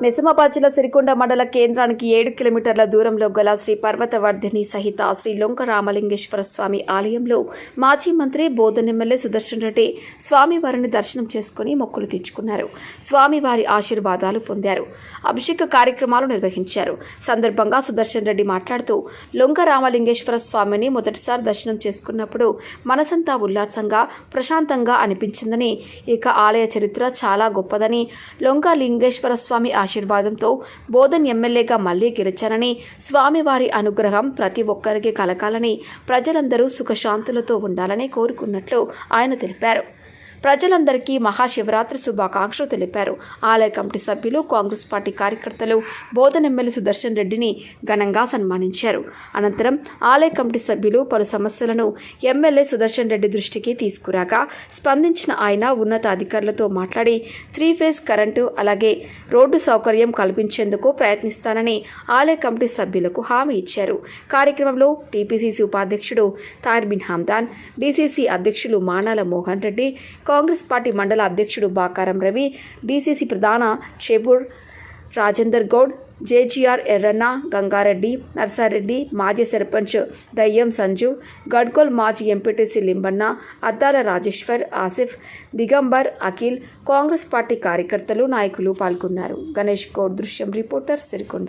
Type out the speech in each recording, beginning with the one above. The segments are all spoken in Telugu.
నిజామాబాద్ జిల్లా సిరికొండ మండల కేంద్రానికి ఏడు కిలోమీటర్ల దూరంలో గల శ్రీ పర్వతవర్ధిని సహిత శ్రీ లొంక రామలింగేశ్వర స్వామి ఆలయంలో మాజీ మంత్రి బోధన్ ఎమ్మెల్యే సుదర్శన్ రెడ్డి స్వామివారిని దర్శనం చేసుకుని మొక్కులు తీర్చుకున్నారు. స్వామివారి ఆశీర్వాదాలు పొందారు. అభిషేక కార్యక్రమాలు నిర్వహించారు. సందర్భంగా సుదర్శన్ రెడ్డి మాట్లాడుతూ లొంక రామలింగేశ్వర స్వామిని మొదటిసారి దర్శనం చేసుకున్నప్పుడు మనసంతా ఉల్లాసంగా ప్రశాంతంగా అనిపించిందని ఇక ఆలయ చరిత్ర చాలా గొప్పదని లొంక లింగేశ్వర స్వామి ఆశీర్వాదంతో బోధన్ ఎమ్మెల్యేగా మళ్ళీ గెలిచానని స్వామివారి అనుగ్రహం ప్రతి ఒక్కరికి కలకాలని ప్రజలందరూ సుఖశాంతులతో ఉండాలని కోరుకున్నట్లు ఆయన తెలిపారు. ప్రజలందరికీ మహాశివరాత్రి శుభాకాంక్షలు తెలిపారు. ఆలయ కమిటీ సభ్యులు కాంగ్రెస్ పార్టీ కార్యకర్తలు బోధన ఎమ్మెల్యే సుదర్శన్ రెడ్డిని ఘనంగా సన్మానించారు. అనంతరం ఆలయ కమిటీ సభ్యులు పలు సమస్యలను ఎమ్మెల్యే సుదర్శన్ రెడ్డి దృష్టికి తీసుకురాగా స్పందించిన ఆయన ఉన్నతాధికారులతో మాట్లాడి త్రీ ఫేజ్ కరెంటు అలాగే రోడ్డు సౌకర్యం కల్పించేందుకు ప్రయత్నిస్తానని ఆలయ కమిటీ సభ్యులకు హామీ ఇచ్చారు. కార్యక్రమంలో టీపీసీసీ ఉపాధ్యక్షుడు తార్బిన్ హమ్దాన్ డీసీసీ అధ్యక్షులు మానాల మోహన్ రెడ్డి కాంగ్రెస్ పార్టీ మండల అధ్యక్షుడు బాకారం రవి డీసీసీ ప్రధాన చేపూర్ రాజేందర్ గౌడ్ జేజీఆర్ ఎర్రన్న గంగారెడ్డి నర్సారెడ్డి మాజీ సర్పంచ్ దయ్యం సంజు గడ్కోల్ మాజీ ఎంపీటీసీ లింబన్న అద్దాల రాజేశ్వర్ ఆసిఫ్ దిగంబర్ అఖిల్ కాంగ్రెస్ పార్టీ కార్యకర్తలు నాయకులు పాల్గొన్నారు. గణేష్ గౌడ్ దృశ్యం రిపోర్టర్ సిరికొండ.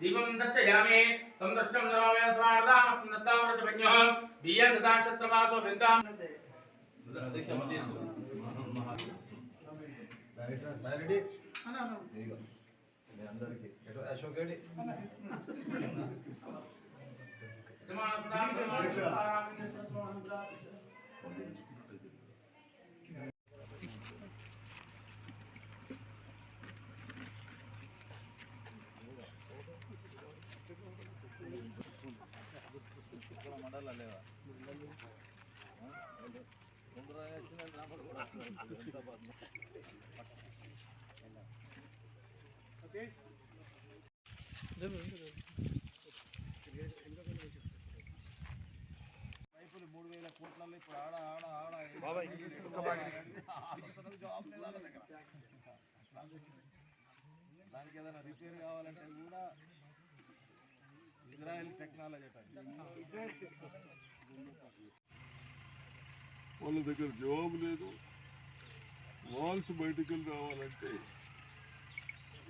దీపం దచ్చయామి సందృష్టం నరోమే స్వార్థామస్తందత్తామృతపజ్ఞః బియ్యం దదాక్షత్రవాసో బృందాం డైరెక్టర్ సారెడ్డి ఇదిగో మీ అందరికి ఎటు అశోక్ రెడ్డి రైతులు మూడు వేల కోట్లలో ఇప్పుడు ఆడ ఆడ ఆడ జాబ్ లేదు వాళ్ళ దగ్గర దానికి ఏదైనా రిపేర్ కావాలంటే కూడా ఇజ్రాయెల్ టెక్నాలజీ వాళ్ళ దగ్గర జవాబు లేదు. వాల్స్ బయటకు వెళ్ళి రావాలంటే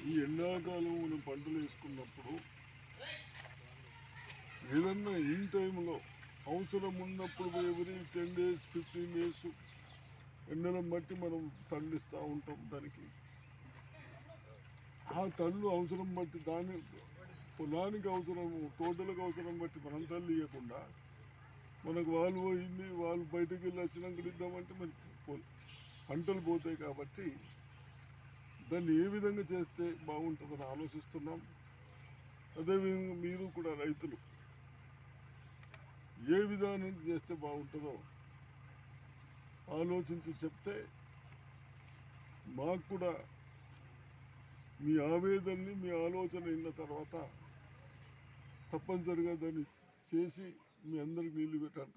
ఈ ఎండాకాలం మనం పంటలు వేసుకున్నప్పుడు ఏదన్నా ఇన్ టైంలో అవసరం ఉన్నప్పుడు ఎవరి టెన్ డేస్ ఫిఫ్టీన్ డేస్ ఎండలను బట్టి మనం పండిస్తూ ఉంటాం దానికి. ఆ తల్లు అవసరం బట్టి దాని పొలానికి అవసరం తోటలకు అవసరం బట్టి మనం తల్లి ఇవ్వకుండా మనకు వాళ్ళు పోయింది వాళ్ళు బయటకు వెళ్ళి వచ్చినాక ఇద్దామంటే మనకి పో- పంటలు పోతాయి కాబట్టి దాన్ని ఏ విధంగా చేస్తే బాగుంటుందని ఆలోచిస్తున్నాం. అదేవిధంగా మీరు కూడా రైతులు ఏ విధానం చేస్తే బాగుంటుందో ఆలోచించి చెప్తే మాకు కూడా మీ ఆవేదనని మీ ఆలోచన అయిన తర్వాత తప్పనిసరిగా దాన్ని చేసి మీ అందరికి నీళ్ళు పెట్టాలి.